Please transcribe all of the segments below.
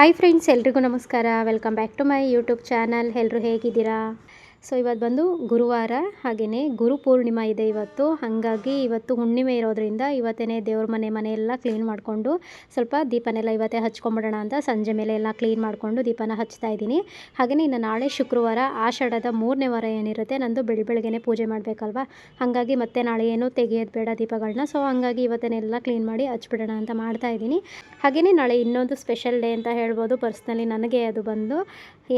Hi friends ಎಲ್ರಿಗೂ ನಮಸ್ಕಾರ. Welcome back to my YouTube channel ಎಲ್ಲರೂ ಹೇಗಿದ್ದೀರಾ? ಸೊ ಇವತ್ತು ಬಂದು ಗುರುವಾರ ಹಾಗೆಯೇ ಗುರು ಪೂರ್ಣಿಮಾ ಇದೆ ಇವತ್ತು. ಹಾಗಾಗಿ ಇವತ್ತು ಹುಣ್ಣಿಮೆ ಇರೋದ್ರಿಂದ ಇವತ್ತೇ ದೇವ್ರ ಮನೆ, ಮನೆಯೆಲ್ಲ ಕ್ಲೀನ್ ಮಾಡಿಕೊಂಡು ಸ್ವಲ್ಪ ದೀಪನೆಲ್ಲ ಇವತ್ತೇ ಹಚ್ಕೊಂಬಿಡೋಣ ಅಂತ ಸಂಜೆ ಮೇಲೆ ಎಲ್ಲ ಕ್ಲೀನ್ ಮಾಡಿಕೊಂಡು ದೀಪನ ಹಚ್ತಾ ಇದ್ದೀನಿ. ಹಾಗೆಯೇ ಇನ್ನು ನಾಳೆ ಶುಕ್ರವಾರ ಆಷಾಢದ ಮೂರನೇ ವಾರ ಏನಿರುತ್ತೆ ನಂದು ಬೆಳಿ ಬೆಳಗ್ಗೆನೇ ಪೂಜೆ ಮಾಡಬೇಕಲ್ವಾ? ಹಾಗಾಗಿ ಮತ್ತೆ ನಾಳೆ ಏನು ತೆಗೆಯೋದು ಬೇಡ ದೀಪಗಳನ್ನ ಸೊ ಹಾಗಾಗಿ ಇವತ್ತೇನೆಲ್ಲ ಕ್ಲೀನ್ ಮಾಡಿ ಹಚ್ಬಿಡೋಣ ಅಂತ ಮಾಡ್ತಾ ಇದ್ದೀನಿ. ಹಾಗೆಯೇ ನಾಳೆ ಇನ್ನೊಂದು ಸ್ಪೆಷಲ್ ಡೇ ಅಂತ ಹೇಳ್ಬೋದು. ಪರ್ಸ್ನಲಿ ನನಗೆ ಅದು ಬಂದು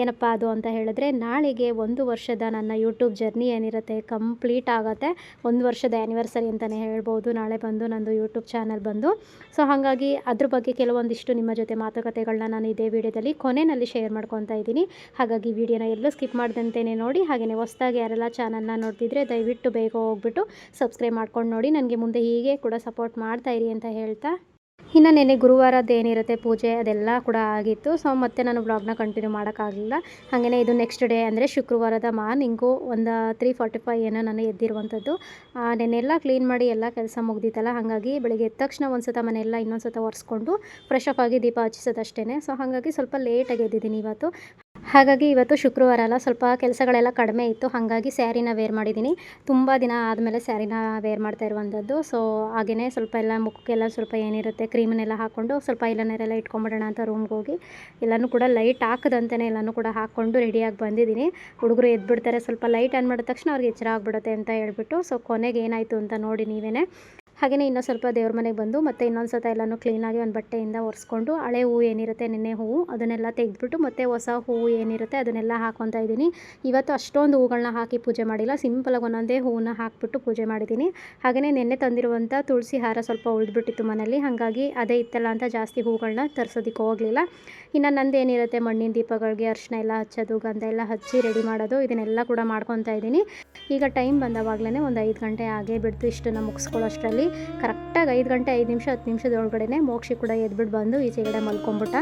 ಏನಪ್ಪ ಅದು ಅಂತ ಹೇಳಿದ್ರೆ, ನಾಳೆಗೆ ಒಂದು ವರ್ಷದ ನನ್ನ ಯೂಟ್ಯೂಬ್ ಜರ್ನಿ ಏನಿರುತ್ತೆ ಕಂಪ್ಲೀಟ್ ಆಗುತ್ತೆ. ಒಂದು ವರ್ಷದ ಆ್ಯನಿವರ್ಸರಿ ಅಂತಲೇ ಹೇಳ್ಬೋದು. ನಾಳೆ ಬಂದು ನಂದು ಯೂಟ್ಯೂಬ್ ಚಾನಲ್ ಬಂದು. ಸೊ ಹಾಗಾಗಿ ಅದ್ರ ಬಗ್ಗೆ ಕೆಲವೊಂದಿಷ್ಟು ನಿಮ್ಮ ಜೊತೆ ಮಾತುಕತೆಗಳನ್ನ ನಾನು ಇದೇ ವಿಡಿಯೋದಲ್ಲಿ ಕೊನೆಯಲ್ಲಿ ಶೇರ್ ಮಾಡ್ಕೊತಾ ಇದ್ದೀನಿ. ಹಾಗಾಗಿ ವಿಡಿಯೋನ ಎಲ್ಲೂ ಸ್ಕಿಪ್ ಮಾಡ್ದಂತೆಯೇ ನೋಡಿ, ಹಾಗೆಯೇ ಹೊಸ್ದಾಗಿ ಯಾರೆಲ್ಲ ಚಾನಲ್ನ ನೋಡ್ತಿದ್ರೆ ದಯವಿಟ್ಟು ಬೇಗ ಹೋಗ್ಬಿಟ್ಟು ಸಬ್ಸ್ಕ್ರೈಬ್ ಮಾಡ್ಕೊಂಡು ನೋಡಿ. ನನಗೆ ಮುಂದೆ ಹೀಗೆ ಕೂಡ ಸಪೋರ್ಟ್ ಮಾಡ್ತಾಯಿರಿ ಅಂತ ಹೇಳ್ತಾ ಇನ್ನು ನೆನೆ ಗುರುವಾರದ್ದು ಏನಿರುತ್ತೆ ಪೂಜೆ, ಅದೆಲ್ಲ ಕೂಡ ಆಗಿತ್ತು. ಸೊ ಮತ್ತೆ ನಾನು ಬ್ಲಾಗ್ನ ಕಂಟಿನ್ಯೂ ಮಾಡೋಕ್ಕಾಗಲಿಲ್ಲ. ಹಾಗೆಯೇ ಇದು ನೆಕ್ಸ್ಟ್ ಡೇ ಅಂದರೆ ಶುಕ್ರವಾರದ ಮಾರ್ನಿಂಗು ಒಂದು ತ್ರೀ ಫಾರ್ಟಿ ಫೈವ್ ಏನೋ ನಾನು ಎದ್ದಿರುವಂಥದ್ದು. ನೆನ್ನೆಲ್ಲ ಕ್ಲೀನ್ ಮಾಡಿ ಎಲ್ಲ ಕೆಲಸ ಮುಗ್ದಿತ್ತಲ್ಲ, ಹಾಗಾಗಿ ಬೆಳಿಗ್ಗೆ ಎದ್ದ ತಕ್ಷಣ ಒಂದು ಸತ ಮನೆಯೆಲ್ಲ ಇನ್ನೊಂದು ಸತ ಒರೆಸ್ಕೊಂಡು ಫ್ರೆಶ್ ಅಪ್ ಆಗಿ ದೀಪ ಹಚ್ಚಿಸೋದಷ್ಟೇ ಸೊ ಹಾಗಾಗಿ ಸ್ವಲ್ಪ ಲೇಟಾಗಿ ಎದ್ದಿದ್ದೀನಿ ಇವತ್ತು. ಹಾಗಾಗಿ ಇವತ್ತು ಶುಕ್ರವಾರ ಅಲ್ಲ, ಸ್ವಲ್ಪ ಕೆಲಸಗಳೆಲ್ಲ ಕಡಿಮೆ ಇತ್ತು. ಹಾಗಾಗಿ ಸ್ಯಾರಿನ ವೇರ್ ಮಾಡಿದ್ದೀನಿ. ತುಂಬ ದಿನ ಆದಮೇಲೆ ಸ್ಯಾರಿನ ವೇರ್ ಮಾಡ್ತಾ ಇರುವಂಥದ್ದು. ಸೊ ಹಾಗೆಯೇ ಸ್ವಲ್ಪ ಎಲ್ಲ ಮುಖಕ್ಕೆಲ್ಲ ಸ್ವಲ್ಪ ಏನಿರುತ್ತೆ ಕ್ರೀಮನ್ನೆಲ್ಲ ಹಾಕ್ಕೊಂಡು ಸ್ವಲ್ಪ ಇಲ್ಲನೇರೆಲ್ಲ ಇಟ್ಕೊಂಬಿಡೋಣ ಅಂತ ರೂಮ್ಗೆ ಹೋಗಿ, ಎಲ್ಲನೂ ಕೂಡ ಲೈಟ್ ಹಾಕದಂತೆಯೇ ಎಲ್ಲನೂ ಕೂಡ ಹಾಕ್ಕೊಂಡು ರೆಡಿಯಾಗಿ ಬಂದಿದ್ದೀನಿ. ಹುಡುಗರು ಎದ್ಬಿಡ್ತಾರೆ, ಸ್ವಲ್ಪ ಲೈಟ್ ಆನ್ ಮಾಡಿದ ತಕ್ಷಣ ಅವ್ರಿಗೆ ಎಚ್ಚರ ಆಗಿಬಿಡುತ್ತೆ ಅಂತ ಹೇಳ್ಬಿಟ್ಟು ಸೊ ಕೊನೆಗೆ ಏನಾಯಿತು ಅಂತ ನೋಡಿ ನೀವೇ ಹಾಗೆಯೇ ಇನ್ನೊಂದು ಸ್ವಲ್ಪ ದೇವ್ರ ಮನೆಗೆ ಬಂದು ಮತ್ತೆ ಇನ್ನೊಂದು ಸತ ಎಲ್ಲನೂ ಕ್ಲೀನಾಗಿ ಒಂದು ಬಟ್ಟೆಯಿಂದ ಒರೆಸ್ಕೊಂಡು ಹಳೆ ಹೂವು ಏನಿರುತ್ತೆ ನೆನ್ನೆ ಹೂವು ಅದನ್ನೆಲ್ಲ ತೆಗೆದುಬಿಟ್ಟು ಮತ್ತೆ ಹೊಸ ಹೂವು ಏನಿರುತ್ತೆ ಅದನ್ನೆಲ್ಲ ಹಾಕ್ಕೊತಾ ಇದ್ದೀನಿ. ಇವತ್ತು ಅಷ್ಟೊಂದು ಹೂಗಳನ್ನ ಹಾಕಿ ಪೂಜೆ ಮಾಡಿಲ್ಲ. ಸಿಂಪಲಾಗಿ ಒಂದೊಂದೇ ಹೂವನ್ನ ಹಾಕಿಬಿಟ್ಟು ಪೂಜೆ ಮಾಡಿದ್ದೀನಿ. ಹಾಗೆಯೇ ನೆನ್ನೆ ತಂದಿರುವಂಥ ತುಳಸಿ ಹಾರ ಸ್ವಲ್ಪ ಉಳಿದ್ಬಿಟ್ಟಿತ್ತು ಮನೇಲಿ ಹಾಗಾಗಿ ಅದೇ ಇತ್ತಲ್ಲ ಅಂತ ಜಾಸ್ತಿ ಹೂಗಳನ್ನ ತರಿಸೋದಕ್ಕೆ ಹೋಗಲಿಲ್ಲ. ಇನ್ನು ನಂದು ಏನಿರುತ್ತೆ ಮಣ್ಣಿನ ದೀಪಗಳಿಗೆ ಅರ್ಶಿನ ಎಲ್ಲ ಹಚ್ಚೋದು, ಗಂಧ ಎಲ್ಲ ಹಚ್ಚಿ ರೆಡಿ ಮಾಡೋದು, ಇದನ್ನೆಲ್ಲ ಕೂಡ ಮಾಡ್ಕೊತಾ ಇದ್ದೀನಿ. ಈಗ ಟೈಮ್ ಬಂದವಾಗಲೇ ಒಂದು ಐದು ಗಂಟೆ ಆಗೇ ಬಿಡ್ತು ಇಷ್ಟನ್ನು ಮುಗಿಸ್ಕೊಳ್ಳೋಷ್ಟರಲ್ಲಿ. ಕರೆಕ್ಟಾಗಿ ಐದು ಗಂಟೆ, ಐದು ನಿಮಿಷ, ಹತ್ತು ನಿಮಿಷದ ಒಳಗಡೆ ಮೋಕ್ಷಿ ಕೂಡ ಎದ್ಬಿಟ್ಟು ಬಂದು ಈಚೆಗಡೆ ಮಲ್ಕೊಂಬಿಟ್ಟ.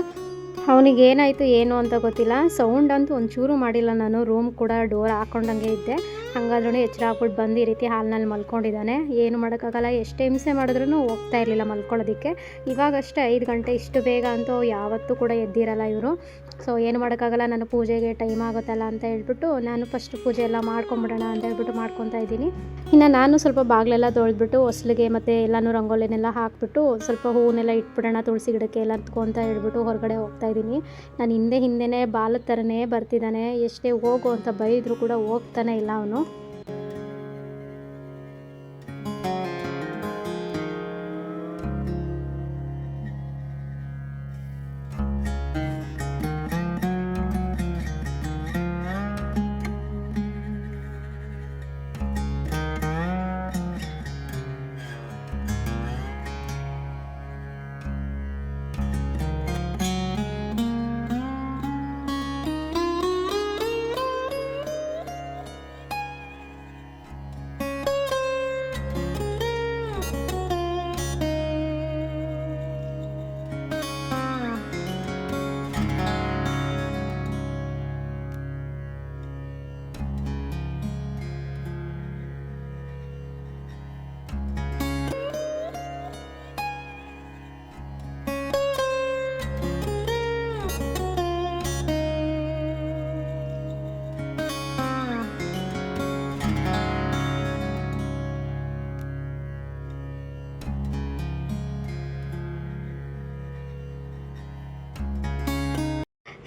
ಅವನಿಗೆ ಏನಾಯಿತು, ಏನು ಅಂತ ಗೊತ್ತಿಲ್ಲ. ಸೌಂಡ್ ಅಂತೂ ಒಂಚೂರು ಮಾಡಿಲ್ಲ ನಾನು. ರೂಮ್ ಕೂಡ, ಡೋರ್ ಹಾಕೊಂಡಂಗೆ ಇದ್ದೆ. ಹಾಗಾದ್ರೂ ಎಚ್ಚರ ಆಗ್ಬಿಟ್ಟು ಬಂದು ಈ ರೀತಿ ಹಾಲಿನಲ್ಲಿ ಮಲ್ಕೊಂಡಿದ್ದಾನೆ. ಏನು ಮಾಡೋಕ್ಕಾಗಲ್ಲ, ಎಷ್ಟು ಹಿಂಸೆ ಮಾಡಿದ್ರೂ ಹೋಗ್ತಾ ಇರಲಿಲ್ಲ ಮಲ್ಕೊಳ್ಳೋದಕ್ಕೆ. ಇವಾಗಷ್ಟೇ ಐದು ಗಂಟೆ ಇಷ್ಟು ಬೇಗ ಅಂತೂ ಯಾವತ್ತೂ ಕೂಡ ಎದ್ದಿರಲ್ಲ ಇವರು. ಸೊ ಏನು ಮಾಡೋಕ್ಕಾಗಲ್ಲ, ನಾನು ಪೂಜೆಗೆ ಟೈಮ್ ಆಗುತ್ತಲ್ಲ ಅಂತ ಹೇಳ್ಬಿಟ್ಟು ನಾನು ಫಸ್ಟ್ ಪೂಜೆ ಎಲ್ಲ ಮಾಡ್ಕೊಂಬಿಡೋಣ ಅಂತ ಹೇಳ್ಬಿಟ್ಟು ಮಾಡ್ಕೊತಾ ಇದ್ದೀನಿ. ಇನ್ನು ನಾನು ಸ್ವಲ್ಪ ಬಾಗಿಲೆಲ್ಲ ತೊಳೆದ್ಬಿಟ್ಟು ಹೊಸ್ಲಿಗೆ ಮತ್ತು ಎಲ್ಲನೂ ರಂಗೋಲಿನೆಲ್ಲ ಹಾಕ್ಬಿಟ್ಟು, ಸ್ವಲ್ಪ ಹೂವನ್ನೆಲ್ಲ ಇಟ್ಬಿಡೋಣ, ತುಳಸಿ ಗಿಡಕ್ಕೆ ಎಲ್ಲ ಅಂತ ಹೇಳ್ಬಿಟ್ಟು ಹೊರಗಡೆ ಹೋಗ್ತಾ ಇದ್ದೀನಿ. ನಾನು ಹಿಂದೆ ಹಿಂದೆನೇ ಬಾಲದ ಥರನೇ ಬರ್ತಿದ್ದಾನೆ. ಎಷ್ಟೇ ಹೋಗು ಅಂತ ಬೈದರೂ ಕೂಡ ಹೋಗ್ತಾನೆ ಇಲ್ಲ ಅವನು.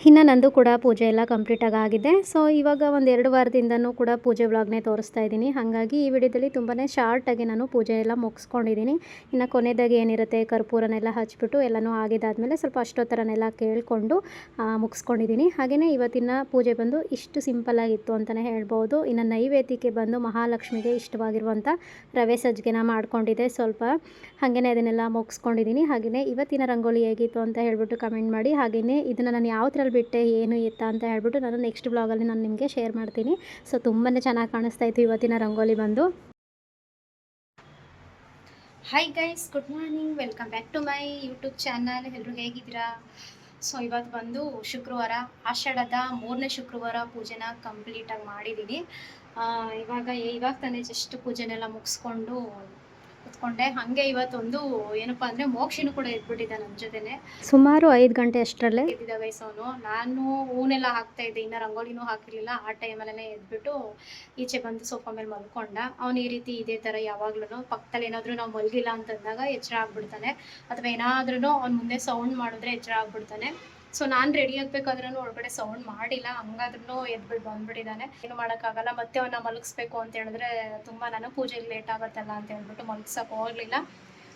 ಇನ್ನು ನಂದು ಕೂಡ ಪೂಜೆ ಎಲ್ಲ ಕಂಪ್ಲೀಟಾಗಿ ಆಗಿದೆ. ಸೊ ಇವಾಗ ಒಂದು ಎರಡು ವಾರದಿಂದನೂ ಕೂಡ ಪೂಜೆ ವ್ಲಾಗ್ನೇ ತೋರಿಸ್ತಾ ಇದ್ದೀನಿ. ಹಾಗಾಗಿ ಈ ವಿಡಿಯೋದಲ್ಲಿ ತುಂಬಾ ಶಾರ್ಟಾಗಿ ನಾನು ಪೂಜೆ ಎಲ್ಲ ಮುಗಿಸ್ಕೊಂಡಿದ್ದೀನಿ. ಇನ್ನು ಕೊನೆಯದಾಗಿ ಏನಿರುತ್ತೆ ಕರ್ಪೂರನೆಲ್ಲ ಹಚ್ಬಿಟ್ಟು ಎಲ್ಲನೂ ಆಗಿದ್ದಾದಮೇಲೆ ಸ್ವಲ್ಪ ಅಷ್ಟೊತ್ತರನೆಲ್ಲ ಕೇಳಿಕೊಂಡು ಮುಗಿಸ್ಕೊಂಡಿದ್ದೀನಿ. ಹಾಗೆಯೇ ಇವತ್ತಿನ ಪೂಜೆ ಬಂದು ಇಷ್ಟು ಸಿಂಪಲ್ಲಾಗಿತ್ತು ಅಂತಲೇ ಹೇಳ್ಬೋದು. ಇನ್ನು ನೈವೇದ್ಯಕ್ಕೆ ಬಂದು ಮಹಾಲಕ್ಷ್ಮಿಗೆ ಇಷ್ಟವಾಗಿರುವಂಥ ರವೆ ಸಜ್ಜಿಗೆನ ಮಾಡ್ಕೊಂಡಿದ್ದೆ ಸ್ವಲ್ಪ. ಹಾಗೆಯೇ ಅದನ್ನೆಲ್ಲ ಮುಗಿಸ್ಕೊಂಡಿದ್ದೀನಿ. ಹಾಗೆಯೇ ಇವತ್ತಿನ ರಂಗೋಲಿ ಹೇಗಿತ್ತು ಅಂತ ಹೇಳ್ಬಿಟ್ಟು ಕಮೆಂಟ್ ಮಾಡಿ. ಹಾಗೆಯೇ ಇದನ್ನು ನಾನು ಯಾವ ಥರಲ್ಲಿ ಬಿಟ್ಟೆ, ಏನು ಇತ್ತ ಅಂತ ಹೇಳ್ಬಿಟ್ಟು ನಾನು ನೆಕ್ಸ್ಟ್ ಬ್ಲಾಗಲ್ಲಿ ನಾನು ನಿಮಗೆ ಶೇರ್ ಮಾಡ್ತೀನಿ. ಸೊ ತುಂಬಾ ಚೆನ್ನಾಗಿ ಕಾಣಿಸ್ತಾ ಇತ್ತು ಇವತ್ತಿನ ರಂಗೋಲಿ ಬಂದು. Hi guys good morning welcome back to my YouTube channel ಎಲ್ಲರೂ ಹೇಗಿದ್ದೀರಾ? ಸೊ ಇವತ್ತು ಬಂದು ಶುಕ್ರವಾರ, ಆಷಾಢದ ಮೂರನೇ ಶುಕ್ರವಾರ ಪೂಜೆನ ಕಂಪ್ಲೀಟಾಗಿ ಮಾಡಿದ್ದೀನಿ ಇವಾಗ ಇವಾಗ ತಾನೇ ಜಸ್ಟ್ ಪೂಜೆನೆಲ್ಲ ಮುಗಿಸ್ಕೊಂಡು ಕುತ್ಕೊಂಡೆ. ಹಂಗೆ ಇವತ್ತೊಂದು ಏನಪ್ಪಾ ಅಂದ್ರೆ ಮೋಕ್ಷಿನೂ ಕೂಡ ಇದ್ಬಿಟ್ಟಿದ್ದ ನನ್ನ ಜೊತೆನೆ. ಸುಮಾರು ಐದು ಗಂಟೆ ಅಷ್ಟರಲ್ಲೇ? ಎದ್ದಿದ್ದ ವಯಸ್ಸವನು. ನಾನು ಹೂನೆಲ್ಲ ಹಾಕ್ತಾ ಇದ್ದೆ. ಇನ್ನ ರಂಗೋಲಿನೂ ಹಾಕಿರ್ಲಿಲ್ಲ. ಆ ಟೈಮಲ್ಲೇ ಎದ್ಬಿಟ್ಟು ಈಚೆ ಬಂದು ಸೋಫಾ ಮೇಲೆ ಮಲ್ಕೊಂಡ. ಅವನು ಈ ರೀತಿ ಇದೇ ತರ ಯಾವಾಗ್ಲೂ ಪಕ್ಕದಲ್ಲಿ ಏನಾದ್ರೂ ನಾವು ಮಲ್ಗಿಲ್ಲ ಅಂತಂದಾಗ ಎಚ್ಚರ ಆಗ್ಬಿಡ್ತಾನೆ. ಅಥವಾ ಏನಾದ್ರೂ ಅವ್ನ ಮುಂದೆ ಸೌಂಡ್ ಮಾಡಿದ್ರೆ ಎಚ್ಚರ ಆಗ್ಬಿಡ್ತಾನೆ. ಸೊ ನಾನು ರೆಡಿ ಆಗ್ಬೇಕಾದ್ರೂ ಒಳಗಡೆ ಸೌಂಡ್ ಮಾಡಿಲ್ಲ. ಹಂಗಾದ್ರೂ ಎದ್ಬಿಟ್ಟು ಬಂದ್ಬಿಟ್ಟಿದ್ದಾನೆ ಏನು ಮಾಡೋಕ್ಕಾಗಲ್ಲ. ಮತ್ತೆ ಅವನ್ನ ಮಲಗಿಸ್ಬೇಕು ಅಂತ ಹೇಳಿದ್ರೆ ತುಂಬಾ ನಾನು ಪೂಜೆಗೆ ಲೇಟ್ ಆಗುತ್ತಲ್ಲ ಅಂತ ಹೇಳ್ಬಿಟ್ಟು ಮಲಗ್ಸಕ್ ಹೋಗ್ಲಿಲ್ಲ.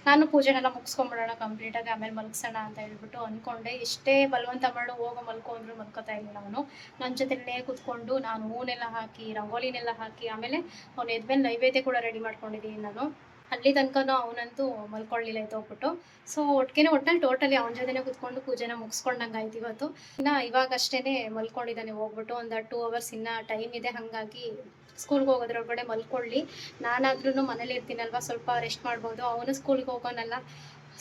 ನಾನು ಪೂಜೆನೆಲ್ಲ ಮುಗಿಸ್ಕೊಂಡ್ಬಿಡೋಣ ಕಂಪ್ಲೀಟಾಗಿ ಆಮೇಲೆ ಮಲಗ್ಸೋಣ ಅಂತ ಹೇಳ್ಬಿಟ್ಟು ಅನ್ಕೊಂಡೆ. ಎಷ್ಟೇ ಬಲವಂತ ಮಾಡು ಹೋಗೋ ಮಲ್ಕೋ ಅಂದ್ರೆ ಮಲ್ಕೋತಾ ಇರಲಿಲ್ಲ ಅವನು. ನನ್ನ ಜೊತೆಲೇ ಕೂತ್ಕೊಂಡು ನಾನು ಹೂನೆಲ್ಲ ಹಾಕಿ, ರಂಗೋಲಿನೆಲ್ಲ ಹಾಕಿ ಆಮೇಲೆ ಅವ್ನು ಎದ್ಮೇಲೆ ನೈವೇದ್ಯ ಕೂಡ ರೆಡಿ ಮಾಡ್ಕೊಂಡಿದ್ದೀನಿ ನಾನು. ಅಲ್ಲಿ ತನಕನೂ ಅವನಂತೂ ಮಲ್ಕೊಳ್ಳಿಲ್ಲ ಹೋಗ್ಬಿಟ್ಟು. ಸೊ ಒಟ್ಟಿಗೆ ಒಟ್ಟಲ್ಲಿ ಟೋಟಲಿ ಅವನ ಜೊತೆನೇ ಕುತ್ಕೊಂಡು ಪೂಜೆನ ಮುಗಿಸ್ಕೊಂಡಂಗೆ ಆಯ್ತು ಇವತ್ತು. ಇನ್ನು ಇವಾಗ ಅಷ್ಟೇನೆ ಮಲ್ಕೊಂಡಿದ್ದಾನೆ, ಹೋಗ್ಬಿಟ್ಟು ಒಂದು ಟೂ ಅವರ್ಸ್ ಇನ್ನ ಟೈಮ್ ಇದೆ, ಹಾಗಾಗಿ ಸ್ಕೂಲ್ಗೆ ಹೋಗೋದ್ರೊಳಗಡೆ ಮಲ್ಕೊಳ್ಳಿ. ನಾನಾದ್ರೂ ಮನೇಲಿ ಇರ್ತೀನಲ್ವಾ, ಸ್ವಲ್ಪ ರೆಸ್ಟ್ ಮಾಡ್ಬೋದು. ಅವನು ಸ್ಕೂಲ್ಗೆ ಹೋಗೋನಲ್ಲ.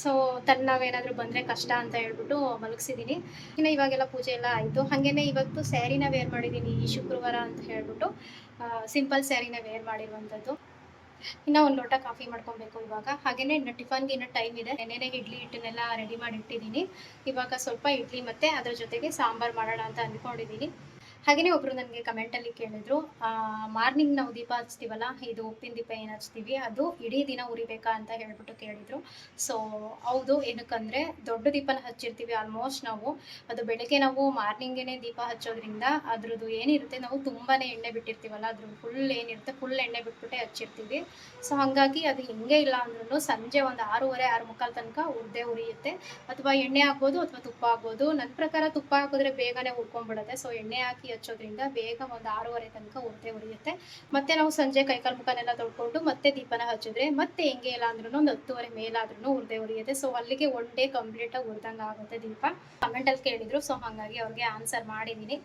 ಸೊ ತನ್ನಾವೇನಾದ್ರೂ ಬಂದರೆ ಕಷ್ಟ ಅಂತ ಹೇಳ್ಬಿಟ್ಟು ಮಲಗಿಸಿದ್ದೀನಿ ಇನ್ನು ಇವಾಗೆಲ್ಲ ಪೂಜೆ ಎಲ್ಲ ಆಯಿತು. ಹಾಗೇನೆ ಇವತ್ತು ಸ್ಯಾರಿನ ವೇರ್ ಮಾಡಿದ್ದೀನಿ ಈ ಶುಕ್ರವಾರ ಅಂತ ಹೇಳ್ಬಿಟ್ಟು ಸಿಂಪಲ್ ಸ್ಯಾರಿನ ವೇರ್ ಮಾಡಿರುವಂಥದ್ದು ಇನ್ನ ಒಂದ್ ಲೋಟ ಕಾಫಿ ಮಾಡ್ಕೊಬೇಕು ಇವಾಗ. ಹಾಗೇನೆ ಇನ್ನು ಟಿಫನ್ಗೆ ಇನ್ನ ಟೈಮ್ ಇದೆ. ನೆನೆನೆ ಇಡ್ಲಿ ಹಿಟ್ಟನ್ನೆಲ್ಲ ರೆಡಿ ಮಾಡಿ ಇಟ್ಟಿದ್ದೀನಿ. ಇವಾಗ ಸ್ವಲ್ಪ ಇಡ್ಲಿ ಮತ್ತೆ ಅದ್ರ ಜೊತೆಗೆ ಸಾಂಬಾರ್ ಮಾಡೋಣ ಅಂತ ಅಂದ್ಕೊಂಡಿದ್ದೀನಿ. ಹಾಗೆಯೇ ಒಬ್ರು ನನಗೆ ಕಮೆಂಟಲ್ಲಿ ಕೇಳಿದ್ರು ಮಾರ್ನಿಂಗ್ ನಾವು ದೀಪ ಹಚ್ತೀವಲ್ಲ, ಇದು ಉಪ್ಪಿನ ದೀಪ ಏನು ಹಚ್ತೀವಿ, ಅದು ಇಡೀ ದಿನ ಉರಿಬೇಕಾ ಅಂತ ಹೇಳ್ಬಿಟ್ಟು ಕೇಳಿದ್ರು. ಸೊ ಹೌದು, ಏನಕ್ಕಂದ್ರೆ ದೊಡ್ಡ ದೀಪನ ಹಚ್ಚಿರ್ತೀವಿ ಆಲ್ಮೋಸ್ಟ್ ನಾವು. ಅದು ಬೆಳಗ್ಗೆ ನಾವು ಮಾರ್ನಿಂಗೇನೆ ದೀಪ ಹಚ್ಚೋದ್ರಿಂದ ಅದ್ರದ್ದು ಏನಿರುತ್ತೆ, ನಾವು ತುಂಬಾನೇ ಎಣ್ಣೆ ಬಿಟ್ಟಿರ್ತೀವಲ್ಲ ಅದ್ರ ಫುಲ್ ಏನಿರುತ್ತೆ ಫುಲ್ ಎಣ್ಣೆ ಬಿಟ್ಬಿಟ್ಟೆ ಹಚ್ಚಿರ್ತೀವಿ. ಸೊ ಹಾಗಾಗಿ ಅದು ಹಿಂಗೆ ಇಲ್ಲ ಅಂದ್ರೂ ಸಂಜೆ ಒಂದು ಆರೂವರೆ, ಆರು ಮುಕ್ಕಾಲು ತನಕ ಉರ್ದೇ ಉರಿಯುತ್ತೆ. ಅಥವಾ ಎಣ್ಣೆ ಹಾಕ್ಬೋದು, ಅಥವಾ ತುಪ್ಪ ಹಾಕ್ಬೋದು. ನನ್ನ ಪ್ರಕಾರ ತುಪ್ಪ ಹಾಕಿದ್ರೆ ಬೇಗನೆ ಉರ್ಕೊಂಡ್ಬಿಡುತ್ತೆ. ಸೊ ಎಣ್ಣೆ ಹಾಕಿ ಹಚ್ಚೋದ್ರಿಂದ ಬೇಗ ಒಂದು ಆರೂವರೆ ತನಕ ಉರ್ದೇ ಉಳಿಯುತ್ತೆ ಮತ್ತೆ ನಾವು ಸಂಜೆ ಕೈಕಾಲು ಮುಖನೆಲ್ಲ ತೊಳ್ಕೊಂಡು ಮತ್ತೆ ದೀಪನ ಹಚ್ಚಿದ್ರೆ ಮತ್ತೆ ಹೆಂಗೆ ಇಲ್ಲ ಅಂದ್ರೂ ಒಂದು ಹತ್ತುವರೆ ಮೇಲಾದ್ರೂ ಉರ್ದೆ ಉರಿಯುತ್ತೆ. ಸೊ ಅಲ್ಲಿಗೆ ಒನ್ ಡೇ ಕಂಪ್ಲೀಟಾಗಿ ಉರ್ದಂಗೆ ಆಗುತ್ತೆ ದೀಪ. ಕಮೆಂಟಲ್ಲಿ ಕೇಳಿದ್ರು ಸೊ ಹಾಗಾಗಿ ಅವ್ರಿಗೆ ಆನ್ಸರ್ ಮಾಡಿದ್ದೀನಿ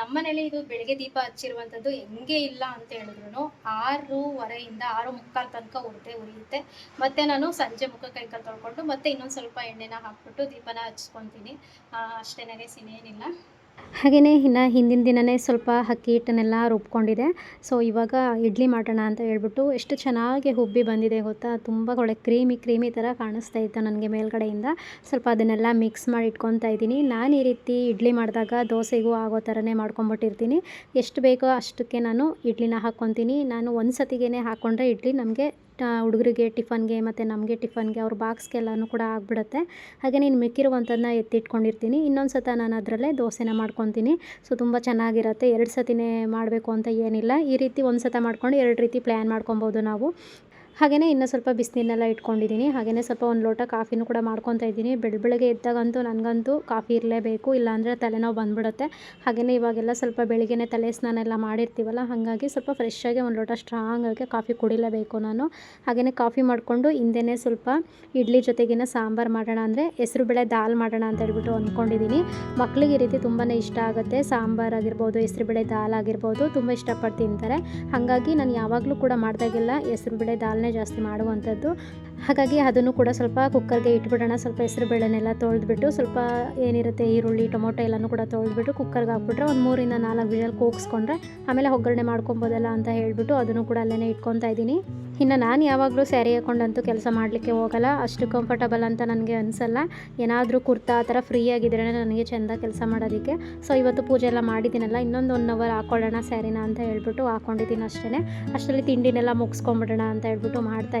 ನಮ್ಮನೇಲಿ ಇದು ಬೆಳಿಗ್ಗೆ ದೀಪ ಹಚ್ಚಿರುವಂಥದ್ದು ಹೆಂಗೆ ಇಲ್ಲ ಅಂತ ಹೇಳಿದ್ರು ಆರೂವರೆಯಿಂದ ಆರು ಮುಕ್ಕಾಲು ತನಕ ಉರ್ದೆ ಉರಿಯುತ್ತೆ. ಮತ್ತೆ ನಾನು ಸಂಜೆ ಮುಖ ಕೈಕಾಲ್ ತೊಳ್ಕೊಂಡು ಮತ್ತೆ ಇನ್ನೊಂದು ಸ್ವಲ್ಪ ಎಣ್ಣೆನ ಹಾಕ್ಬಿಟ್ಟು ದೀಪನ ಹಚ್ಕೊತೀನಿ. ಅಷ್ಟೇನೇ ಸಿನೇನಿಲ್ಲ ಹಾಗೆಯೇ ಇನ್ನು ಹಿಂದಿನ ದಿನವೇ ಸ್ವಲ್ಪ ಅಕ್ಕಿ ಹಿಟ್ಟನ್ನೆಲ್ಲ ರುಬ್ಕೊಂಡಿದೆ. ಸೊ ಇವಾಗ ಇಡ್ಲಿ ಮಾಡೋಣ ಅಂತ ಹೇಳ್ಬಿಟ್ಟು ಎಷ್ಟು ಚೆನ್ನಾಗಿ ಹುಬ್ಬಿ ಬಂದಿದೆ ಗೊತ್ತಾ? ತುಂಬ ಒಳ್ಳೆ ಕ್ರೀಮಿ ಕ್ರೀಮಿ ಥರ ಕಾಣಿಸ್ತಾ ಇತ್ತು ನನಗೆ ಮೇಲ್ಗಡೆಯಿಂದ. ಸ್ವಲ್ಪ ಅದನ್ನೆಲ್ಲ ಮಿಕ್ಸ್ ಮಾಡಿ ಇಟ್ಕೊತಾ ಇದ್ದೀನಿ. ನಾನು ಈ ರೀತಿ ಇಡ್ಲಿ ಮಾಡಿದಾಗ ದೋಸೆಗೂ ಆಗೋ ಥರನೇ ಮಾಡ್ಕೊಂಬಿಟ್ಟಿರ್ತೀನಿ. ಎಷ್ಟು ಬೇಕೋ ಅಷ್ಟಕ್ಕೆ ನಾನು ಇಡ್ಲಿನ ಹಾಕ್ಕೊತೀನಿ ನಾನು ಒಂದು ಸತಿಗೆ ಹಾಕ್ಕೊಂಡ್ರೆ ಇಡ್ಲಿ ನಮಗೆ ಹುಡುಗರಿಗೆ ಟಿಫನ್ಗೆ ಮತ್ತು ನಮಗೆ ಟಿಫನ್ಗೆ ಅವ್ರ ಬಾಕ್ಸ್ಗೆಲ್ಲನೂ ಕೂಡ ಆಗಿಬಿಡುತ್ತೆ. ಹಾಗೆ ನೀನು ಮಿಕ್ಕಿರುವಂಥದ್ದನ್ನ ಎತ್ತಿಟ್ಕೊಂಡಿರ್ತೀನಿ. ಇನ್ನೊಂದು ಸತ ನಾನು ಅದರಲ್ಲೇ ದೋಸೆನ ಮಾಡ್ಕೊತೀನಿ. ಸೊ ತುಂಬ ಚೆನ್ನಾಗಿರುತ್ತೆ. ಎರಡು ಸತಿನೇ ಮಾಡಬೇಕು ಅಂತ ಏನಿಲ್ಲ. ಈ ರೀತಿ ಒಂದು ಸತ ಮಾಡ್ಕೊಂಡು ಎರಡು ರೀತಿ ಪ್ಲ್ಯಾನ್ ಮಾಡ್ಕೊಬೋದು ನಾವು. ಹಾಗೆಯೇ ಇನ್ನೂ ಸ್ವಲ್ಪ ಬಿಸಿನೀರನ್ನೆಲ್ಲ ಇಟ್ಕೊಂಡಿದ್ದೀನಿ. ಹಾಗೆಯೇ ಸ್ವಲ್ಪ ಒಂದು ಲೋಟ ಕಾಫಿನೂ ಕೂಡ ಮಾಡ್ಕೊತಾ ಇದ್ದೀನಿ. ಬೆಳ ಬೆಳಗ್ಗೆ ಎದ್ದಾಗಂತೂ ನನಗಂತೂ ಕಾಫಿ ಇರಲೇಬೇಕು. ಇಲ್ಲಾಂದರೆ ತಲೆನೋವು ಬಂದ್ಬಿಡುತ್ತೆ. ಹಾಗೆಯೇ ಇವಾಗೆಲ್ಲ ಸ್ವಲ್ಪ ಬೆಳಿಗ್ಗೆನೇ ತಲೆ ಸ್ನಾನ ಎಲ್ಲ ಮಾಡಿರ್ತೀವಲ್ಲ, ಹಾಗಾಗಿ ಸ್ವಲ್ಪ ಫ್ರೆಶ್ಶಾಗಿ ಒಂದು ಲೋಟ ಸ್ಟ್ರಾಂಗಾಗಿ ಕಾಫಿ ಕುಡಿಲೇಬೇಕು ನಾನು. ಹಾಗೆಯೇ ಕಾಫಿ ಮಾಡಿಕೊಂಡು ಹಿಂದೆನೇ ಸ್ವಲ್ಪ ಇಡ್ಲಿ ಜೊತೆಗಿನ ಸಾಂಬಾರು ಮಾಡೋಣ ಅಂದರೆ ಹೆಸರುಬೇಳೆ ದಾಲ್ ಮಾಡೋಣ ಅಂತ ಹೇಳ್ಬಿಟ್ಟು ಅಂದ್ಕೊಂಡಿದ್ದೀನಿ. ಮಕ್ಕಳಿಗೆ ಈ ರೀತಿ ತುಂಬಾ ಇಷ್ಟ ಆಗುತ್ತೆ. ಸಾಂಬಾರು ಆಗಿರ್ಬೋದು ಹೆಸರುಬೇಳೆ ದಾಲ್ ಆಗಿರ್ಬೋದು, ತುಂಬ ಇಷ್ಟಪಟ್ಟು ತಿಂತಾರೆ. ಹಾಗಾಗಿ ನಾನು ಯಾವಾಗಲೂ ಕೂಡ ಮಾಡಿದಾಗೆಲ್ಲ ಹೆಸರುಬೇಳೆ ದಾಲ್ನೇ ಜಾಸ್ತಿ ಮಾಡುವಂಥದ್ದು. ಹಾಗಾಗಿ ಅದನ್ನು ಕೂಡ ಸ್ವಲ್ಪ ಕುಕ್ಕರ್ಗೆ ಇಟ್ಬಿಡೋಣ. ಸ್ವಲ್ಪ ಹೆಸರು ಬೇಳೆನೆಲ್ಲ ತೊಳೆದ್ಬಿಟ್ಟು ಸ್ವಲ್ಪ ಏನಿರುತ್ತೆ ಈರುಳ್ಳಿ, ಟೊಮೊಟೊ ಎಲ್ಲನೂ ಕೂಡ ತೊಳೆದ್ಬಿಟ್ಟು ಕುಕ್ಕರ್ಗೆ ಹಾಕ್ಬಿಟ್ರೆ ಒಂದು ಮೂರಿಂದ ನಾಲ್ಕು ವಿಷಲ್ ಕೂಗಿಸ್ಕೊಂಡ್ರೆ ಆಮೇಲೆ ಒಗ್ಗರಣೆ ಮಾಡ್ಕೊಬೋದಲ್ಲ ಅಂತ ಹೇಳಿಬಿಟ್ಟು ಅದನ್ನು ಕೂಡ ಅಲ್ಲೇ ಇಟ್ಕೊತಾ ಇದ್ದೀನಿ. ಇನ್ನು ನಾನು ಯಾವಾಗಲೂ ಸ್ಯಾರಿ ಹಾಕ್ಕೊಂಡಂತೂ ಕೆಲಸ ಮಾಡಲಿಕ್ಕೆ ಹೋಗಲ್ಲ. ಅಷ್ಟು ಕಂಫರ್ಟಬಲ್ ಅಂತ ನನಗೆ ಅನಿಸಲ್ಲ. ಏನಾದರೂ ಕುರ್ತಾ ಆ ಥರ ಫ್ರೀ ಆಗಿದ್ರೆ ನನಗೆ ಚೆಂದ ಕೆಲಸ ಮಾಡೋದಕ್ಕೆ. ಸೊ ಇವತ್ತು ಪೂಜೆ ಎಲ್ಲ ಮಾಡಿದ್ದೀನಲ್ಲ, ಇನ್ನೊಂದು ಒನ್ ಅವರ್ ಹಾಕ್ಕೊಳ್ಳೋಣ ಸ್ಯಾರಿನ ಅಂತ ಹೇಳ್ಬಿಟ್ಟು ಹಾಕ್ಕೊಂಡಿದ್ದೀನಿ ಅಷ್ಟೇ ಅಷ್ಟರಲ್ಲಿ ತಿಂಡಿನೆಲ್ಲ ಮುಗಿಸ್ಕೊಂಬಿಡೋಣ ಅಂತ ಹೇಳ್ಬಿಟ್ಟು ಮಾಡ್ತಾ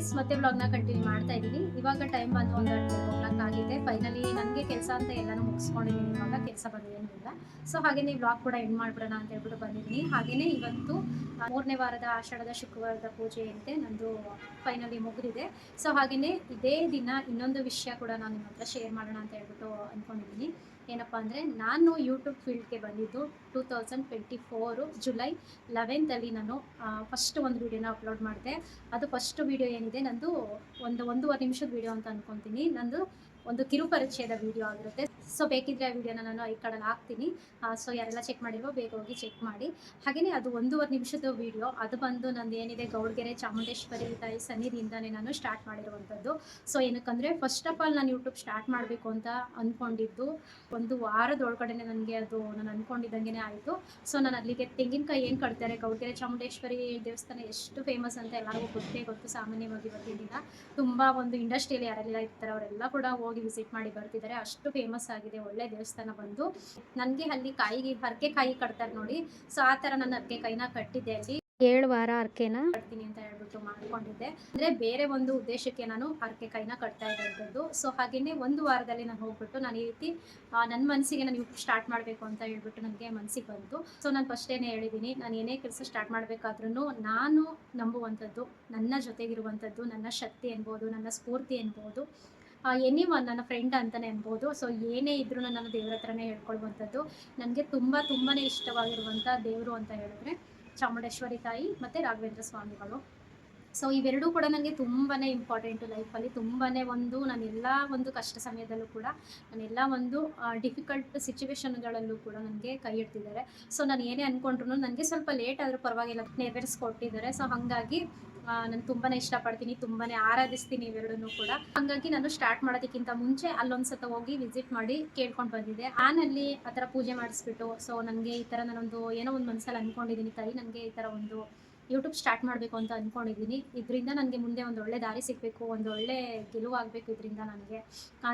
ಗೈಸ್ ಮತ್ತೆ ಬ್ಲಾಗ್ನ ಕಂಟಿನ್ಯೂ ಮಾಡ್ತಾ ಇದ್ದೀನಿ. ಇವಾಗ ಟೈಮ್ ಬಂದು ಒಂದು ಕ್ಲಾಕ್ ಆಗಿದೆ. ಫೈನಲಿ ನನಗೆ ಕೆಲಸ ಅಂತ ಎಲ್ಲಾನು ಮುಗಿಸ್ಕೊಂಡಿದ್ದೀನಿ. ಇವಾಗ ಕೆಲಸ ಇಲ್ಲ ಸೊ ಹಾಗೆಯೇ ವ್ಲಾಗ್ ಕೂಡ ಎಂಡ್ ಮಾಡ್ಬಿಡೋಣ ಅಂತ ಹೇಳ್ಬಿಟ್ಟು ಬಂದಿದ್ದೀನಿ ಹಾಗೆಯೇ ಇವತ್ತು ಮೂರನೇ ವಾರದ ಆಷಾಢದ ಶುಕ್ರವಾರದ ಪೂಜೆ ಅಂತೆ ನಂದು ಫೈನಲಿ ಮುಗಿದಿದೆ. ಸೊ ಹಾಗೆಯೇ ಇದೇ ದಿನ ಇನ್ನೊಂದು ವಿಷಯ ಕೂಡ ನಾನು ನಿಮ್ಮ ಹತ್ರ ಶೇರ್ ಮಾಡೋಣ ಅಂತ ಹೇಳ್ಬಿಟ್ಟು ಅಂದ್ಕೊಂಡಿದ್ದೀನಿ ಏನಪ್ಪ ಅಂದರೆ ನಾನು ಯೂಟ್ಯೂಬ್ ಫೀಲ್ಡ್ಗೆ ಬಂದಿದ್ದು two thousand twenty four July ಲೆವೆಂತಲ್ಲಿ ನಾನು ಫಸ್ಟ್ ಒಂದು ವೀಡಿಯೋನ ಅಪ್ಲೋಡ್ ಮಾಡಿದೆ. ಅದು ಫಸ್ಟ್ ವೀಡಿಯೋ ಏನಿದೆ ನಂದು ಒಂದು, ಒಂದೂವರೆ ನಿಮಿಷದ ವೀಡಿಯೋ ಅಂತ ಅಂದ್ಕೊತೀನಿ ನಂದು ಒಂದು ಕಿರು ಪರಿಚಯದ ವೀಡಿಯೋ ಆಗಿರುತ್ತೆ. ಸೊ ಬೇಕಿದ್ರೆ ಆ ವಿಡಿಯೋನ ನಾನು ಈ ಕಡೆ ಹಾಕ್ತೀನಿ. ಸೊ ಯಾರೆಲ್ಲ ಚೆಕ್ ಮಾಡಿರೋ ಬೇಗ ಹೋಗಿ ಚೆಕ್ ಮಾಡಿ. ಹಾಗೆಯೇ ಅದು ಒಂದೂವರೆ ನಿಮಿಷದ ವಿಡಿಯೋ ಅದು ಬಂದು ನಂದು ಏನಿದೆ, ಗೌಡ್ಗೆರೆ, ಚಾಮುಂಡೇಶ್ವರಿ, ತಾಯಿ ಸನ್ನಿಧಿಯಿಂದನೇ ನಾನು ಸ್ಟಾರ್ಟ್ ಮಾಡಿರುವಂಥದ್ದು. ಸೊ ಏನಕ್ಕಂದರೆ ಫಸ್ಟ್ ಆಫ್ ಆಲ್ ನಾನು ಯೂಟ್ಯೂಬ್ ಸ್ಟಾರ್ಟ್ ಮಾಡಬೇಕು ಅಂತ ಅಂದ್ಕೊಂಡಿದ್ದು ಒಂದು ವಾರದ ಒಳಗಡೆನೆ ನನಗೆ ಅದು ನಾನು ಅಂದ್ಕೊಂಡಿದ್ದಂಗೆ ಆಯಿತು. ಸೊ ನಾನು ಅಲ್ಲಿಗೆ ತೆಂಗಿನಕಾಯಿ ಏನು ಕಟ್ತಾರೆ, ಗೌಡ್ಗೆರೆ, ಚಾಮುಂಡೇಶ್ವರಿ ದೇವಸ್ಥಾನ ಎಷ್ಟು ಫೇಮಸ್ ಅಂತ ಎಲ್ಲರಿಗೂ ಗೊತ್ತೇ ಗೊತ್ತು ಸಾಮಾನ್ಯವಾಗಿ ಇವತ್ತಿನ ದಿನ. ತುಂಬ ಒಂದು ಇಂಡಸ್ಟ್ರಿಯಲ್ಲಿ ಯಾರೆಲ್ಲ ಇರ್ತಾರೆ ಅವರೆಲ್ಲ ಕೂಡ ಹೋಗಿ ವಿಸಿಟ್ ಮಾಡಿ ಬರ್ತಿದ್ದಾರೆ ಅಷ್ಟು ಫೇಮಸ್ ಆಗಿದೆ. ಒಳ್ಳೆ ದೇವಸ್ಥಾನ ಬಂದು. ನನಗೆ ಅಲ್ಲಿ ಕಾಯಿಗೆ ಹರಕೆ ಕಾಯಿ ಕಟ್ತಾರೆ ನೋಡಿ. ಸೊ ಆ ಥರ ನಾನು ಹರಕೆ ಕೈನ ಕಟ್ಟಿದ್ದೆ ಅಲ್ಲಿ. ಏಳು ವಾರ ಹರಕೆನ? ಕಟ್ತೀನಿ ಅಂತ ಹೇಳ್ಬಿಟ್ಟು ಮಾಡ್ಕೊಂಡಿದ್ದೆ. ಅಂದ್ರೆ ಬೇರೆ ಒಂದು ಉದ್ದೇಶಕ್ಕೆ ನಾನು ಹರಕೆ ಕೈನ ಕಟ್ತಾ ಇದ್ದಂಥದ್ದು ಸೊ ಹಾಗೇನೆ ಒಂದು ವಾರದಲ್ಲಿ ನಾನು ಹೋಗ್ಬಿಟ್ಟು ನಾನು ಈ ರೀತಿ ನನ್ನ ಮನಸ್ಸಿಗೆ ನಾನು ಸ್ಟಾರ್ಟ್ ಮಾಡಬೇಕು ಅಂತ ಹೇಳ್ಬಿಟ್ಟು ನನಗೆ ಮನಸ್ಸಿಗೆ ಬಂತು. ಸೊ ನಾನು ಫಸ್ಟೇನೆ ಹೇಳಿದ್ದೀನಿ ನಾನು ಏನೇ ಕೆಲಸ ಸ್ಟಾರ್ಟ್ ಮಾಡಬೇಕಾದ್ರೂ ನಾನು ನಂಬುವಂಥದ್ದು ನನ್ನ ಜೊತೆಗಿರುವಂಥದ್ದು ನನ್ನ ಶಕ್ತಿ ಅನ್ಬೋದು ನನ್ನ ಸ್ಫೂರ್ತಿ ಅನ್ಬೋದು ಎನಿ ಒನ್ ನನ್ನ ಫ್ರೆಂಡ್ ಅಂತಲೇ ಅನ್ಬೋದು. ಸೊ ಏನೇ ಇದ್ರು ನನ್ನ ದೇವ್ರ ಹತ್ರನೇ ಹೇಳ್ಕೊಳ್ಳುವಂಥದ್ದು. ನನಗೆ ತುಂಬ ತುಂಬಾ ಇಷ್ಟವಾಗಿರುವಂಥ ದೇವರು ಅಂತ ಹೇಳಿದ್ರೆ ಚಾಮುಂಡೇಶ್ವರಿ ತಾಯಿ ಮತ್ತು ರಾಘವೇಂದ್ರ ಸ್ವಾಮಿಗಳು. ಸೊ ಇವೆರಡೂ ಕೂಡ ನನಗೆ ತುಂಬಾ ಇಂಪಾರ್ಟೆಂಟು ಲೈಫಲ್ಲಿ ತುಂಬಾ ಒಂದು ನಾನೆಲ್ಲ ಒಂದು ಕಷ್ಟ ಸಮಯದಲ್ಲೂ ಕೂಡ ನಾನೆಲ್ಲ ಒಂದು ಡಿಫಿಕಲ್ಟ್ ಸಿಚುವೇಶನ್ಗಳಲ್ಲೂ ಕೂಡ ನನಗೆ ಕೈ ಇಡ್ತಿದ್ದಾರೆ ಸೊ ನಾನು ಏನೇ ಅಂದ್ಕೊಂಡ್ರು ನನಗೆ ಸ್ವಲ್ಪ ಲೇಟ್ ಆದರೂ ಪರವಾಗಿಲ್ಲ. ನೆರವೇರಿಸ್ಕೊಟ್ಟಿದ್ದಾರೆ ಸೊ ಹಾಗಾಗಿ ನಾನು ತುಂಬಾನೇ ಇಷ್ಟಪಡ್ತೀನಿ, ತುಂಬಾನೇ ಆರಾಧಿಸ್ತೀನಿ ಇವೆರಡನ್ನೂ ಕೂಡ. ಹಾಗಾಗಿ ನಾನು ಸ್ಟಾರ್ಟ್ ಮಾಡೋದಕ್ಕಿಂತ ಮುಂಚೆ ಅಲ್ಲೊಂದ್ಸತ ಹೋಗಿ ವಿಸಿಟ್ ಮಾಡಿ ಕೇಳ್ಕೊಂಡು ಬಂದಿದ್ದೆ. ಆನಲ್ಲಿ ಆ ಥರ ಪೂಜೆ ಮಾಡಿಸ್ಬಿಟ್ಟು ಸೊ ನನಗೆ ಈ ಥರ ನಾನೊಂದು ಏನೋ ಒಂದು ಮನಸ್ಸಲ್ಲಿ ಅನ್ಕೊಂಡಿದ್ದೀನಿ ತಾಯಿ ನನಗೆ ಈ ಥರ ಒಂದು ಯೂಟ್ಯೂಬ್ ಸ್ಟಾರ್ಟ್ ಮಾಡಬೇಕು ಅಂತ ಅಂದ್ಕೊಂಡಿದ್ದೀನಿ ಇದರಿಂದ ನನಗೆ ಮುಂದೆ ಒಂದು ಒಳ್ಳೆ ದಾರಿ ಸಿಗಬೇಕು, ಒಂದು ಒಳ್ಳೆ ಗೆಲುವಾಗಬೇಕು ಇದರಿಂದ ನನಗೆ.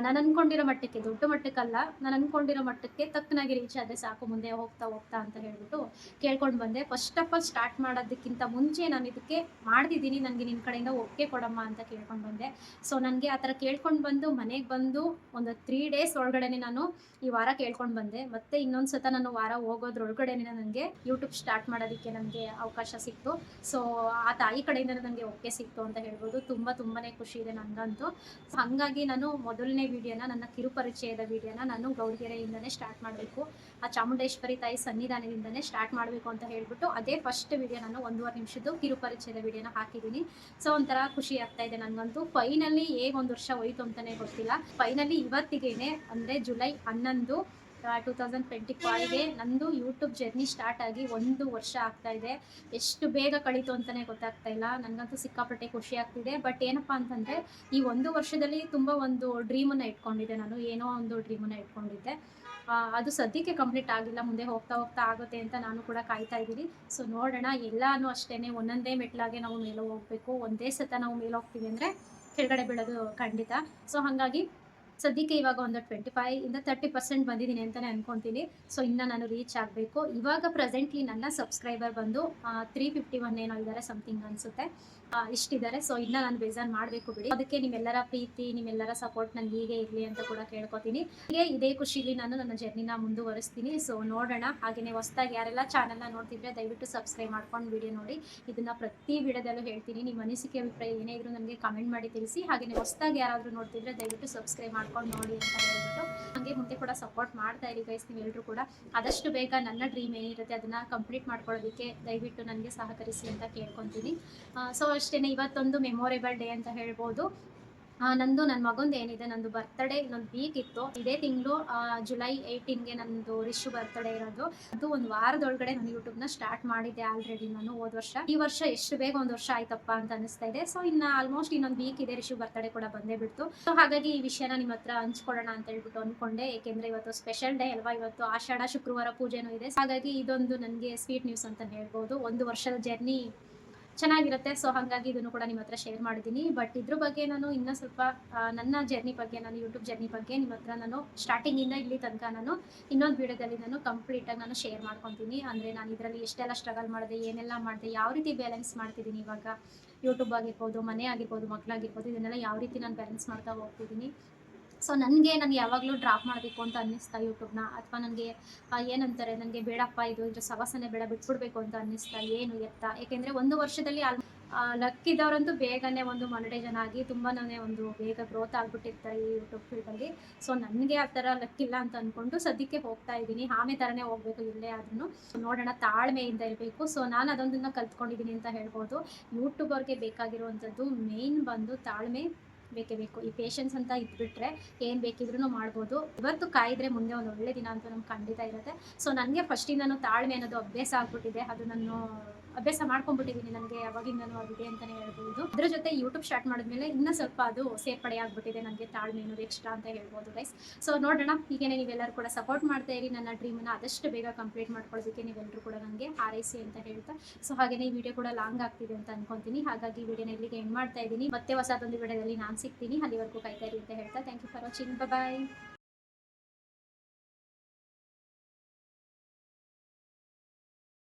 ನಾನು ಅಂದ್ಕೊಂಡಿರೋ ಮಟ್ಟಕ್ಕೆ, ದೊಡ್ಡ ಮಟ್ಟಕ್ಕಲ್ಲ, ನಾನು ಅಂದ್ಕೊಂಡಿರೋ ಮಟ್ಟಕ್ಕೆ ತಕ್ಕನಾಗಿ ರೀಚ್ ಆದರೆ ಸಾಕು, ಮುಂದೆ ಹೋಗ್ತಾ ಹೋಗ್ತಾ ಅಂತ ಹೇಳ್ಬಿಟ್ಟು ಕೇಳ್ಕೊಂಡು ಬಂದೆ. ಫಸ್ಟ್ ಆಫ್ ಆಲ್ ಸ್ಟಾರ್ಟ್ ಮಾಡೋದಕ್ಕಿಂತ ಮುಂಚೆ ನಾನು ಇದಕ್ಕೆ ಮಾಡ್ತಿದ್ದೀನಿ ನನಗೆ ನಿನ್ನ ಕಡೆಯಿಂದ ಒಪ್ಪಿಗೆ ಕೊಡಮ್ಮ ಅಂತ ಕೇಳ್ಕೊಂಡು ಬಂದೆ. ಸೊ ನನಗೆ ಆ ಥರ ಕೇಳ್ಕೊಂಡು ಬಂದು, ಮನೆಗೆ ಬಂದು ಒಂದು ತ್ರೀ ಡೇಸ್ ಒಳಗಡೆನೆ ನಾನು ಈ ವಾರ ಕೇಳ್ಕೊಂಡು ಬಂದೆ. ಮತ್ತೆ ಇನ್ನೊಂದು ಸತ ನಾನು ವಾರ ಹೋಗೋದ್ರೊಳಗಡೆ ನನಗೆ ಯೂಟ್ಯೂಬ್ ಸ್ಟಾರ್ಟ್ ಮಾಡೋದಕ್ಕೆ ನನಗೆ ಅವಕಾಶ ಸಿಕ್ತು. ಸೊ ಆ ತಾಯಿ ಕಡೆಯಿಂದ ನನಗೆ ಒಪ್ಪಿಗೆ ಸಿಕ್ತು ಅಂತ ಹೇಳ್ಬೋದು. ತುಂಬ ತುಂಬಾ ಖುಷಿ ಇದೆ ನನಗಂತೂ ಹಾಗಾಗಿ ನಾನು ಮೊದಲನೇ ವಿಡಿಯೋನ ನನ್ನ ಕಿರುಪರಿಚಯದ ವಿಡಿಯೋನ ನಾನು ಗೌರಿಗೆರೆಯಿಂದನೇ ಸ್ಟಾರ್ಟ್ ಮಾಡಬೇಕು. ಆ ಚಾಮುಂಡೇಶ್ವರಿ ತಾಯಿ ಸನ್ನಿಧಾನದಿಂದನೇ ಸ್ಟಾರ್ಟ್ ಮಾಡಬೇಕು ಅಂತ ಹೇಳ್ಬಿಟ್ಟು ಅದೇ ಫಸ್ಟ್ ವಿಡಿಯೋ ನಾನು ಒಂದೂವರೆ ನಿಮಿಷದ್ದು ಕಿರುಪರಿಚಯದ ವಿಡಿಯೋನ ಹಾಕಿದ್ದೀನಿ. ಸೊ ಒಂಥರ ಖುಷಿ ಆಗ್ತಾ ಇದೆ ನನಗಂತೂ ಫೈನಲಿ ಹೇಗೆ ಒಂದು ವರ್ಷ ಹೋಯ್ತು ಅಂತಲೇ ಗೊತ್ತಿಲ್ಲ. ಫೈನಲಿ ಇವತ್ತಿಗೇನೆ, ಅಂದರೆ ಜುಲೈ ಹನ್ನೊಂದು ಟೂ ತೌಸಂಡ್ ಟ್ವೆಂಟಿ ಫೈವ್ಗೆ ನಂದು ಯೂಟ್ಯೂಬ್ ಜರ್ನಿ ಸ್ಟಾರ್ಟ್ ಆಗಿ ಒಂದು ವರ್ಷ ಆಗ್ತಾ ಇದೆ. ಎಷ್ಟು ಬೇಗ ಕಳೀತು ಅಂತಲೇ ಗೊತ್ತಾಗ್ತಾ ಇಲ್ಲ. ನನಗಂತೂ ಸಿಕ್ಕಾಪಟ್ಟೆ ಖುಷಿ ಆಗ್ತಿದೆ. ಬಟ್ ಏನಪ್ಪ ಅಂತಂದರೆ, ಈ ಒಂದು ವರ್ಷದಲ್ಲಿ ತುಂಬ ಒಂದು ಡ್ರೀಮನ್ನು ಇಟ್ಕೊಂಡಿದ್ದೆ ನಾನು. ಏನೋ ಒಂದು ಡ್ರೀಮನ್ನು ಇಟ್ಕೊಂಡಿದ್ದೆ. ಅದು ಸದ್ಯಕ್ಕೆ ಕಂಪ್ಲೀಟ್ ಆಗಿಲ್ಲ. ಮುಂದೆ ಹೋಗ್ತಾ ಹೋಗ್ತಾ ಆಗುತ್ತೆ ಅಂತ ನಾನು ಕೂಡ ಕಾಯ್ತಾ ಇದ್ದೀನಿ. ಸೊ ನೋಡೋಣ. ಎಲ್ಲಾನು ಅಷ್ಟೇ ಒಂದೊಂದೇ ಮೆಟ್ಲಾಗೆ ನಾವು ಮೇಲೆ ಹೋಗಬೇಕು. ಒಂದೇ ಸತ ನಾವು ಮೇಲೆ ಹೋಗ್ತೀವಿ ಅಂದರೆ ಕೆಳಗಡೆ ಬೀಳೋದು ಖಂಡಿತ. ಸೊ ಹಾಗಾಗಿ ಸದ್ಯಕ್ಕೆ ಇವಾಗ ಒಂದು ಟ್ವೆಂಟಿ ಫೈವ್ ಇಂದ ತರ್ಟಿ ಪರ್ಸೆಂಟ್ ಬಂದಿದ್ದೀನಿ ಅಂತಲೇ ಅನ್ಕೊತೀನಿ. ಸೊ ಇನ್ನು ನಾನು ರೀಚ್ ಆಗಬೇಕು. ಇವಾಗ ಪ್ರೆಸೆಂಟ್ಲಿ ನನ್ನ ಸಬ್ಸ್ಕ್ರೈಬರ್ ಬಂದು ತ್ರೀ ಫಿಫ್ಟಿ ಒನ್ ಏನೋ ಇದ್ದಾರೆ ಸಮಥಿಂಗ್ ಅನಿಸುತ್ತೆ. ಇಷ್ಟಿದ್ದಾರೆ. ಸೊ ಇನ್ನ ನಾನು ಬೇಜಾರು ಮಾಡಬೇಕು ಬಿಡಿ. ಅದಕ್ಕೆ ನಿಮ್ಮೆಲ್ಲರ ಪ್ರೀತಿ, ನಿಮ್ಮೆಲ್ಲರ ಸಪೋರ್ಟ್ ನನಗೆ ಹೀಗೆ ಇರಲಿ ಅಂತ ಕೂಡ ಕೇಳ್ಕೊತೀನಿ. ಹೀಗೆ ಇದೇ ಖುಷಿಲಿ ನಾನು ನನ್ನ ಜರ್ನಿನ ಮುಂದುವರಿಸ್ತೀನಿ. ಸೊ ನೋಡೋಣ. ಹಾಗೆಯೇ ಹೊಸದಾಗಿ ಯಾರೆಲ್ಲ ಚಾನಲ್ನ ನೋಡ್ತಿದ್ರೆ ದಯವಿಟ್ಟು ಸಬ್ಸ್ಕ್ರೈಬ್ ಮಾಡ್ಕೊಂಡು ವಿಡಿಯೋ ನೋಡಿ. ಇದನ್ನ ಪ್ರತಿ ವಿಡಿಯೋದಲ್ಲೂ ಹೇಳ್ತೀನಿ. ನಿಮ್ಮ ಅನಿಸಿಕೆ, ಅಭಿಪ್ರಾಯ ಏನೇ ಇದ್ರೂ ನನಗೆ ಕಮೆಂಟ್ ಮಾಡಿ ತಿಳಿಸಿ. ಹಾಗೆಯೇ ಹೊಸದಾಗಿ ಯಾರಾದರೂ ನೋಡ್ತಿದ್ರೆ ದಯವಿಟ್ಟು ಸಬ್ಸ್ಕ್ರೈಬ್ ಮಾಡ್ಕೊಂಡು ನೋಡಿ ಅಂತ ಹೇಳ್ಬಿಟ್ಟು ಹಾಗೆ ಮುಂದೆ ಕೂಡ ಸಪೋರ್ಟ್ ಮಾಡ್ತಾ ಇರಿ ಗೈಸ್ ನೀವೆಲ್ಲರೂ ಕೂಡ. ಆದಷ್ಟು ಬೇಗ ನನ್ನ ಡ್ರೀಮ್ ಏನಿರುತ್ತೆ ಅದನ್ನ ಕಂಪ್ಲೀಟ್ ಮಾಡ್ಕೊಳ್ಳೋದಕ್ಕೆ ದಯವಿಟ್ಟು ನನಗೆ ಸಹಕರಿಸಿ ಅಂತ ಕೇಳ್ಕೊತೀನಿ. ಸೊ ಅಷ್ಟೇ ಇವತ್ತೊಂದು ಮೆಮೊರೇಬಲ್ ಡೇ ಅಂತ ಹೇಳ್ಬೋದು. ನಂದು ನನ್ನ ಮಗಂದು ಏನಿದೆ, ನಂದು ಬರ್ತ್ಡೇ ಇನ್ನೊಂದು ವೀಕ್ ಇತ್ತು ಇದೇ ತಿಂಗಳು ಜುಲೈ ಏಯ್ಟೀನ್ಗೆ ನಂದು ರಿಶು ಬರ್ತ್ಡೇ ಇರೋದು. ಅದು ಒಂದು ವಾರದೊಳಗಡೆ ನಾನು ಯೂಟ್ಯೂಬ್ನ ಸ್ಟಾರ್ಟ್ ಮಾಡಿದ್ದೆ ಆಲ್ರೆಡಿ ನಾನು ಹೋದ ವರ್ಷ. ಈ ವರ್ಷ ಎಷ್ಟು ಬೇಗ ಒಂದು ವರ್ಷ ಆಯ್ತಪ್ಪ ಅಂತ ಅನಿಸ್ತಾ ಇದೆ. ಸೊ ಇನ್ನು ಆಲ್ಮೋಸ್ಟ್ ಇನ್ನೊಂದು ವೀಕ್ ಇದೆ ರಿಶು ಬರ್ತ್ಡೇ ಕೂಡ ಬಂದೇ ಬಿಡ್ತು. ಸೊ ಹಾಗಾಗಿ ಈ ವಿಷಯನ ನಿಮ್ಮ ಹತ್ರ ಹಂಚ್ಕೊಳ್ಳೋಣ ಅಂತ ಹೇಳ್ಬಿಟ್ಟು ಅನ್ಕೊಂಡೆ. ಏಕೆಂದ್ರೆ ಇವತ್ತು ಸ್ಪೆಷಲ್ ಡೇ ಅಲ್ವಾ? ಇವತ್ತು ಆಷಾಢ, ಶುಕ್ರವಾರ ಪೂಜೆನೂ ಇದೆ. ಹಾಗಾಗಿ ಇದೊಂದು ನನಗೆ ಸ್ವೀಟ್ ನ್ಯೂಸ್ ಅಂತ ಹೇಳ್ಬೋದು. ಒಂದು ವರ್ಷದ ಜರ್ನಿ ಚೆನ್ನಾಗಿರುತ್ತೆ. ಸೊ ಹಾಗಾಗಿ ಇದನ್ನು ಕೂಡ ನಿಮ್ಮ ಹತ್ರ ಶೇರ್ ಮಾಡಿದ್ದೀನಿ. ಬಟ್ ಇದ್ರ ಬಗ್ಗೆ ನಾನು ಇನ್ನೂ ಸ್ವಲ್ಪ ನನ್ನ ಜರ್ನಿ ಬಗ್ಗೆ ನಾನು ಯೂಟ್ಯೂಬ್ ಜರ್ನಿ ಬಗ್ಗೆ ನಿಮ್ಮ ಹತ್ರ ನಾನು ಸ್ಟಾರ್ಟಿಂಗಿಂದ ಇಲ್ಲಿ ತನಕ ನಾನು ಇನ್ನೊಂದು ವಿಡಿಯೋದಲ್ಲಿ ನಾನು ಕಂಪ್ಲೀಟಾಗಿ ನಾನು ಶೇರ್ ಮಾಡ್ಕೊತೀನಿ. ಅಂದರೆ ನಾನು ಇದರಲ್ಲಿ ಎಷ್ಟೆಲ್ಲ ಸ್ಟ್ರಗಲ್ ಮಾಡಿದೆ, ಏನೆಲ್ಲ ಮಾಡಿದೆ, ಯಾವ ರೀತಿ ಬ್ಯಾಲೆನ್ಸ್ ಮಾಡ್ತಿದ್ದೀನಿ ಇವಾಗ? ಯೂಟ್ಯೂಬ್ ಆಗಿರ್ಬೋದು, ಮನೆ ಆಗಿರ್ಬೋದು ಮಕ್ಕಳಾಗಿರ್ಬೋದು ಇದನ್ನೆಲ್ಲ ಯಾವ ರೀತಿ ನಾನು ಬ್ಯಾಲೆನ್ಸ್ ಮಾಡ್ತಾ ಹೋಗ್ತಿದ್ದೀನಿ? ಸೊ ನನಗೆ ನನಗೆ ಯಾವಾಗಲೂ ಡ್ರಾಪ್ ಮಾಡಬೇಕು ಅಂತ ಅನ್ನಿಸ್ತಾ ಯೂಟ್ಯೂಬ್ನ ಅಥವಾ ನನಗೆ ಏನಂತಾರೆ, ನನಗೆ ಬೇಡಪ್ಪ, ಇದು ಇದ್ರ ಸವಾಸನೆ ಬೇಡ, ಬಿಟ್ಬಿಡ್ಬೇಕು ಅಂತ ಅನ್ನಿಸ್ತಾ ಏನು ಎತ್ತ. ಏಕೆಂದರೆ ಒಂದು ವರ್ಷದಲ್ಲಿ ಆಲ್ ಬೇಗನೆ ಒಂದು ಮೊನಿಟೈಸನ್ ಆಗಿ ತುಂಬಾನೇ ಒಂದು ಬೇಗ ಗ್ರೋತ್ ಆಗಿಬಿಟ್ಟಿರ್ತಾರೆ ಈ ಯೂಟ್ಯೂಬ್ ಫೀಲ್ಡಲ್ಲಿ ಸೊ ನನಗೆ ಆ ಥರ ಲಕ್ ಇಲ್ಲ ಅಂತ ಅಂದ್ಕೊಂಡು ಸದ್ಯಕ್ಕೆ ಹೋಗ್ತಾ ಇದ್ದೀನಿ. ಆಮೆ ಥರನೇ ಹೋಗಬೇಕು ಇಲ್ಲೇ ಆದ್ರೂ ನೋಡೋಣ, ತಾಳ್ಮೆಯಿಂದ ಇರಬೇಕು. ಸೊ ನಾನು ಅದೊಂದನ್ನು ಕಲ್ತ್ಕೊಂಡಿದ್ದೀನಿ ಅಂತ ಹೇಳ್ಬೋದು. ಯೂಟ್ಯೂಬರ್ಗೆ ಬೇಕಾಗಿರುವಂಥದ್ದು ಮೇಯ್ನ್ ಬಂದು ತಾಳ್ಮೆ ಬೇಕೇ ಬೇಕು ಈ ಪೇಷನ್ಸ್ ಅಂತ ಇದ್ಬಿಟ್ರೆ ಏನು ಬೇಕಿದ್ರೂ ಮಾಡ್ಬೋದು. ಇವತ್ತು ಕಾಯಿದ್ರೆ ಮುಂದೆ ಒಂದು ಒಳ್ಳೆ ದಿನ ಅಂತ ನಮ್ಗೆ ಖಂಡಿತ ಇರುತ್ತೆ. ಸೊ ನನಗೆ ಫಸ್ಟಿಂದನೂ ತಾಳ್ಮೆ ಅನ್ನೋದು ಅಭ್ಯಾಸ ಆಗ್ಬಿಟ್ಟಿದೆ. ಅದು ನಾನು ಅಭ್ಯಾಸ ಮಾಡ್ಕೊಂಡ್ಬಿಟ್ಟಿದ್ದೀನಿ ನನಗೆ ಅವಾಗಿಂದನು ಆಗಿದೆ ಅಂತಲೇ ಹೇಳ್ಬೋದು. ಅದ್ರ ಜೊತೆ ಯೂಟ್ಯೂಬ್ ಸ್ಟಾರ್ಟ್ ಮಾಡಿದ್ಮೇಲೆ ಇನ್ನೂ ಸ್ವಲ್ಪ ಅದು ಸೇರ್ಪಡೆ ಆಗ್ಬಿಟ್ಟಿದೆ ನನಗೆ, ತಾಳ್ಮೆ ಅನ್ನೋದು ಎಕ್ಸ್ಟ್ರಾ ಅಂತ ಹೇಳ್ಬೋದು ಗೈಸ್ ಸೊ ನೋಡೋಣ, ಹೀಗೇನೆ ನೀವೆಲ್ಲರೂ ಕೂಡ ಸಪೋರ್ಟ್ ಮಾಡ್ತಾ ಇರಿ, ನನ್ನ ಡ್ರೀಮನ್ನು ಆದಷ್ಟು ಬೇಗ ಕಂಪ್ಲೀಟ್ ಮಾಡ್ಕೊಳ್ಳೋದಕ್ಕೆ ನೀವೆಲ್ಲರೂ ಕೂಡ ನನಗೆ ಹಾರೈಸಿ ಅಂತ ಹೇಳ್ತಾ. ಸೊ ಹಾಗೆಯೇ ಈ ವಿಡಿಯೋ ಕೂಡ ಲಾಂಗ್ ಆಗ್ತಿದೆ ಅಂತ ಅನ್ಕೊಂತೀನಿ. ಹಾಗಾಗಿ ವಿಡಿಯೋನ ಇಲ್ಲಿಗೆ ಎಂಡ್ ಮಾಡ್ತಾ ಇದ್ದೀನಿ. ಮತ್ತೆ ಹೊಸದೊಂದು ವಿಡಿಯೋದಲ್ಲಿ ನಾನು ಸಿಗ್ತೀನಿ. ಅಲ್ಲಿವರೆಗೂ ಕಾಯ್ತಾ ಇರಿ ಅಂತ ಹೇಳ್ತಾ. Thank you for watching bye